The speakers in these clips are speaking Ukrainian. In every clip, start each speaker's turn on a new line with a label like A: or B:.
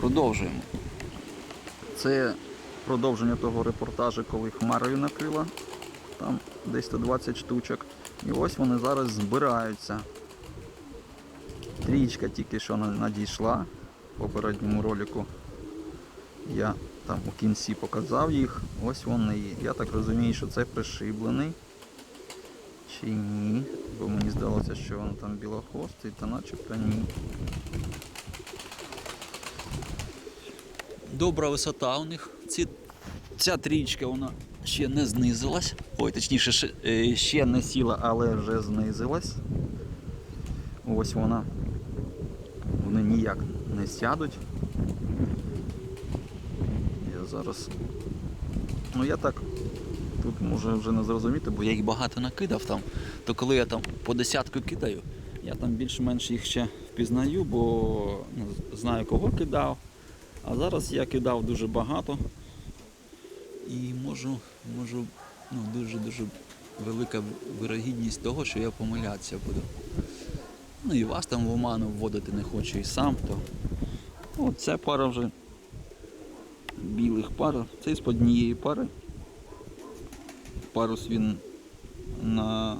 A: Продовжуємо. Це продовження того репортажу, коли хмарою накрила. Там десь 120 штучок. І ось вони зараз збираються. Трічка тільки що надійшла в попередньому ролику. Я там у кінці показав їх. Ось вони. Я так розумію, що це пришиблений. Чи ні? Бо мені здалося, що він там білохвостий, та начебто ні. Добра висота у них. Ці, ця трічка вона ще не знизилась. Ой, точніше, ще, е, ще не сіла, але вже знизилась. Ось вона. Вони ніяк не сядуть. Я зараз. Ну я так. Тут може вже не зрозуміти, бо я їх багато накидав там. То коли я там по десятку кидаю, я там більш-менш їх ще впізнаю, бо ну, знаю кого кидав. А зараз я кидав дуже багато і можу, можу ну, дуже-дуже велика вирогідність того, що я помилятися буду. Ну і вас там в оману вводити не хочу і сам, то О, ця пара вже білих пар. Це з однієї пари. Парус він на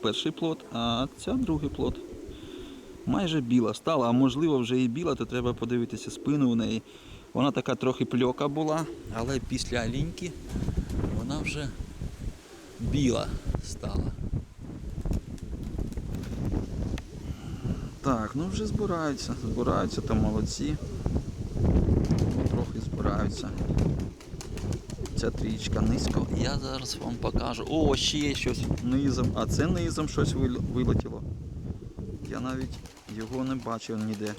A: перший плод, а ця другий плод. Майже біла стала, а можливо вже і біла, то треба подивитися спину у неї. Вона така трохи пльока була, але після ліньки вона вже біла стала. Так, ну вже збираються, збираються, то молодці. Трохи збираються. Ця трічка низько. Я зараз вам покажу. О, ще щось низом. А це низом щось вилетіло. Я навіть його не бачив ніде.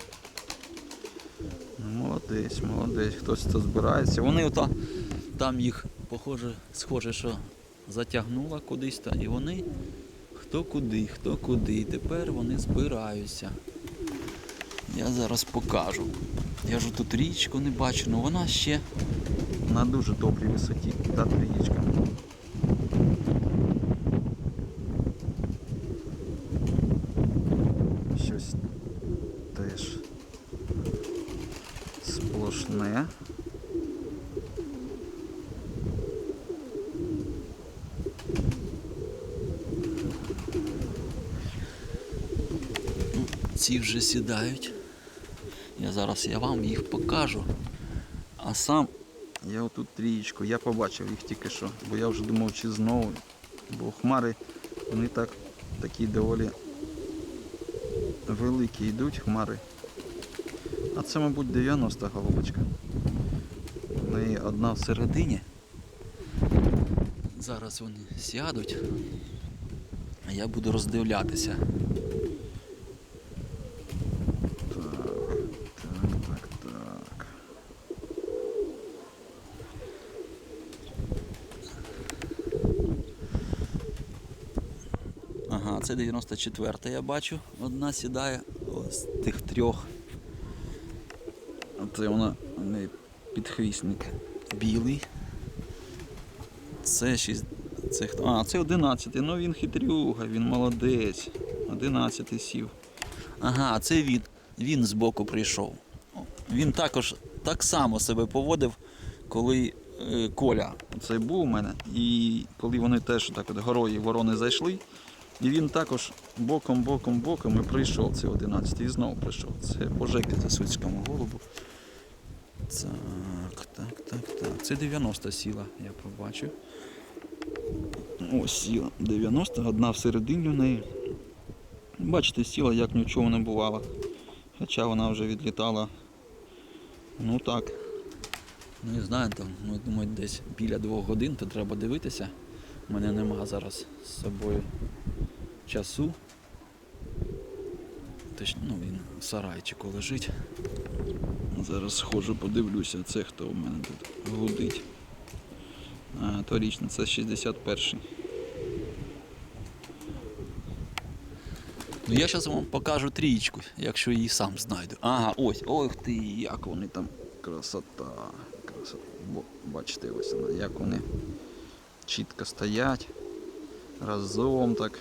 A: Ну, молодець, молодець, хтось це збирається. Вони ото там їх, похоже, схоже, що затягнуло кудись та і вони хто куди, хто куди. Тепер вони збираються. Я зараз покажу. Я ж тут річку не бачу, але вона ще на дуже добрій висоті. Та річка. Щось теж сплошне. Ці вже сідають. Я зараз я вам їх покажу. А сам я отут трієчку, я побачив їх тільки що, бо я вже думав, чи знову. Бо хмари вони так такі доволі великі йдуть хмари. А це, мабуть, 90 голубочка. В неї одна всередині. Зараз вони сядуть, а я буду роздивлятися. Ага, це 94-та я бачу. Одна сідає з тих трьох. Це вона неї білий. Це 6. Це хто? А, це 11. Ну він хитрюга, він молодець. 11 сів. Ага, це він. Він збоку прийшов. Він також так само себе поводив, коли е, Коля цей був у мене. І коли вони теж так от горої ворони зайшли. І він також боком, боком, боком і прийшов цей 11 і знову прийшов. Це по Жекі Засуцькому голубу. Так, так, так, так. Це 90 сіла, я побачив. Ось сіла 90, одна всередині в неї. Бачите, сіла як нічого не бувало. Хоча вона вже відлітала. Ну так. Не знаю, там, ну, думаю, десь біля двох годин, то треба дивитися. У мене нема зараз з собою часу. Точ, ну, він в сарайчику лежить. Зараз схожу, подивлюся, це хто у мене тут гудить. А, торічний, це 61-й. Ну я зараз вам покажу трієчку, якщо її сам знайду. Ага, ось, ох ти, як вони там. Красота. Красота. Бо, бачите, ось вона, як вони чітко стоять. Разом так.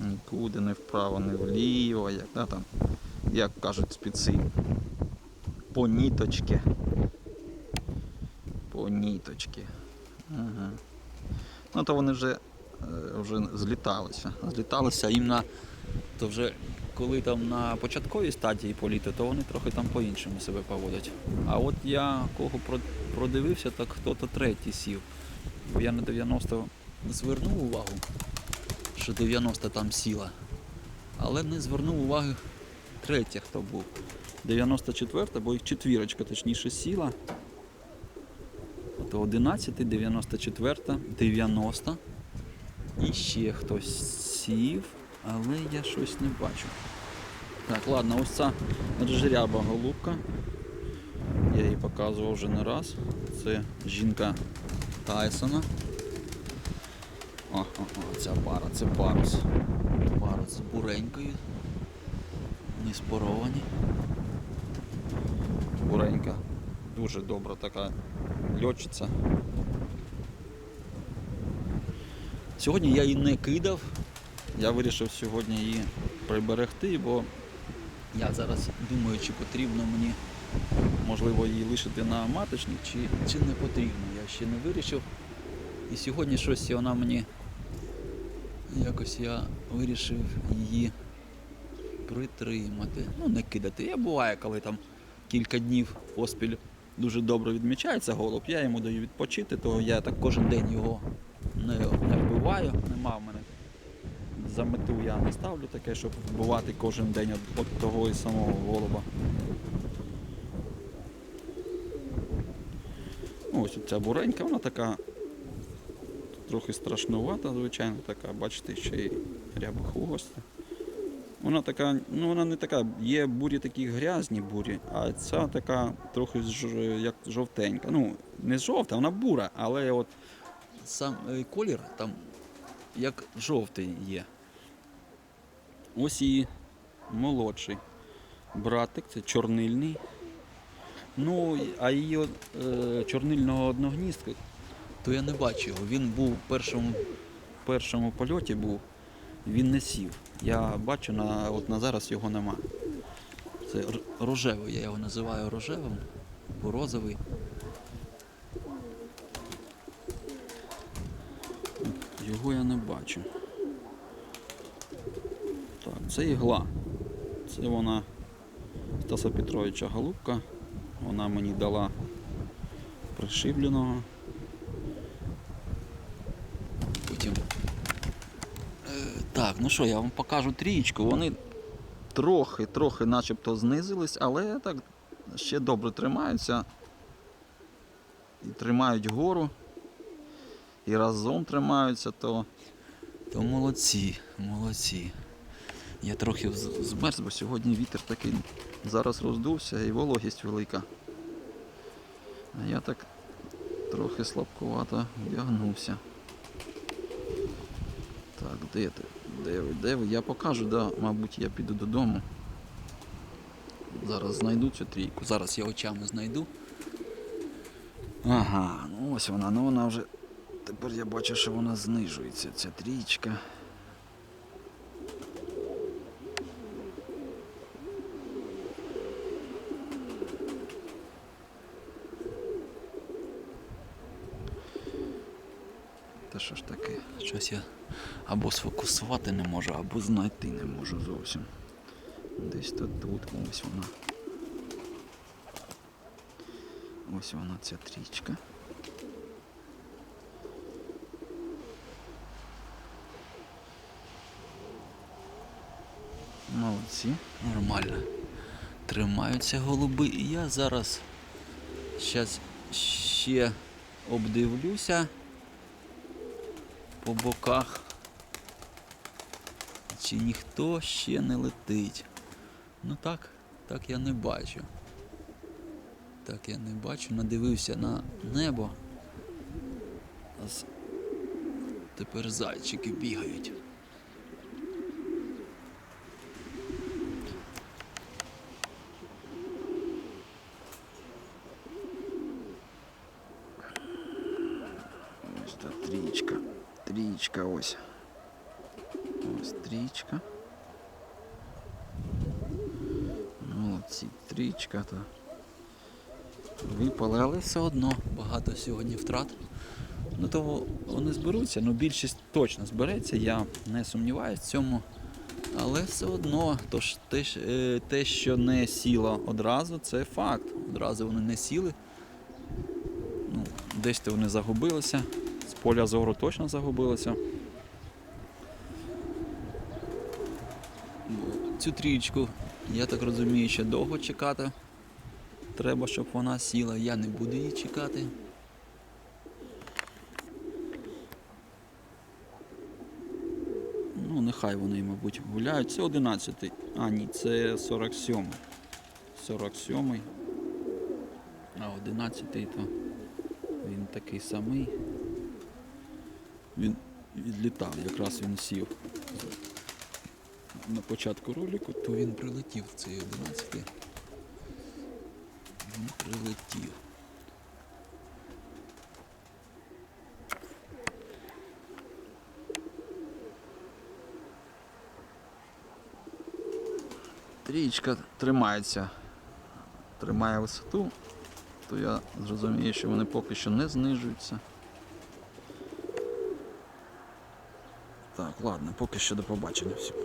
A: Нікуди не вправо, не вліво, як да, там як кажуть спеці. По ніточки. По ніточки. Ага. Ну то вони вже, е, вже зліталися. Зліталися їм на. То вже коли там на початковій стадії політу, то вони трохи там по-іншому себе поводять. А от я кого продивився, так хто-то третій сів. Бо я на 90 звернув увагу, що 90 там сіла. Але не звернув уваги третя, хто був. 94, бо їх четвірочка точніше сіла. Ото 11, 94, 90. І ще хтось сів, але я щось не бачу. Так, ладно, ось ця жеряба голубка. Я її показував вже не раз. Це жінка Тайсона. О, о, о, ця пара, це парус. Парус з буренькою. Вони споровані. Буренька. Дуже добра така льотчиця. Сьогодні я її не кидав. Я вирішив сьогодні її приберегти, бо я зараз думаю, чи потрібно мені можливо її лишити на маточник, чи, чи не потрібно. Я ще не вирішив. І сьогодні щось вона мені якось я вирішив її притримати. Ну, не кидати. Я буває, коли там кілька днів поспіль дуже добре відмічається голуб, я йому даю відпочити, то я так кожен день його не, не вбиваю. Нема в мене. За мету я не ставлю таке, щоб вбивати кожен день от того і самого голуба. Ось ця буренька, вона така трохи страшнувата, звичайно, така, бачите, ще й рябохвоста. Вона така, ну вона не така, є бурі такі грязні бурі, а ця така трохи як жовтенька. Ну, не жовта, вона бура, але от сам е, колір там як жовтий є. Ось і молодший братик, це чорнильний. Ну, а її е, чорнильного одногністка, то я не бачив його. Він був в першому, першому польоті був, він не сів. Я бачу, на, от на зараз його нема. Це рожевий, я його називаю рожевим, або розовий. Його я не бачу. Так, це ігла. Це вона Стаса Петровича голубка. Вона мені дала пришибленого. Потім. Е, так, ну що, я вам покажу трієчку. Вони трохи, трохи начебто знизились, але так ще добре тримаються. І тримають гору. І разом тримаються, то, то молодці, молодці. Я трохи змерз, бо сьогодні вітер такий зараз роздувся і вологість велика. А я так трохи слабкувато вдягнувся. Так, де ти? Де ви? Де ви? Я покажу, да, мабуть, я піду додому. Зараз знайду цю трійку. Зараз я очами знайду. Ага, ну ось вона, ну вона вже. Тепер я бачу, що вона знижується, ця трічка. Та що ж таке? Щось я або сфокусувати не можу, або знайти не можу зовсім. Десь тут, тут, ось вона. Ось вона ця трічка. Молодці. Нормально. Тримаються голуби. І я зараз щас ще обдивлюся по боках. Чи ніхто ще не летить. Ну так, так я не бачу. Так я не бачу, надивився на небо. Тепер зайчики бігають. Ось та трічка. Трічка ось. Ось трічка. молодці. Трічка та випали, але все одно багато сьогодні втрат. Ну то вони зберуться, ну більшість точно збереться, я не сумніваюся в цьому. Але все одно, то ж, те, е, те, що не сіло одразу, це факт. Одразу вони не сіли. Ну, десь то вони загубилися. З поля зору точно загубилися. Цю трієчку, я так розумію, ще довго чекати. Треба, щоб вона сіла. Я не буду її чекати. Ну, нехай вони, мабуть, гуляють. Це 11. А, ні, це 47. й 47. й А 11 то він такий самий. Він відлітав, якраз він сів. На початку ролику, то він прилетів цей 11. Він прилетів. Трієчка тримається, тримає висоту, то я зрозумію, що вони поки що не знижуються. Так, ладно, поки що до побачення всім.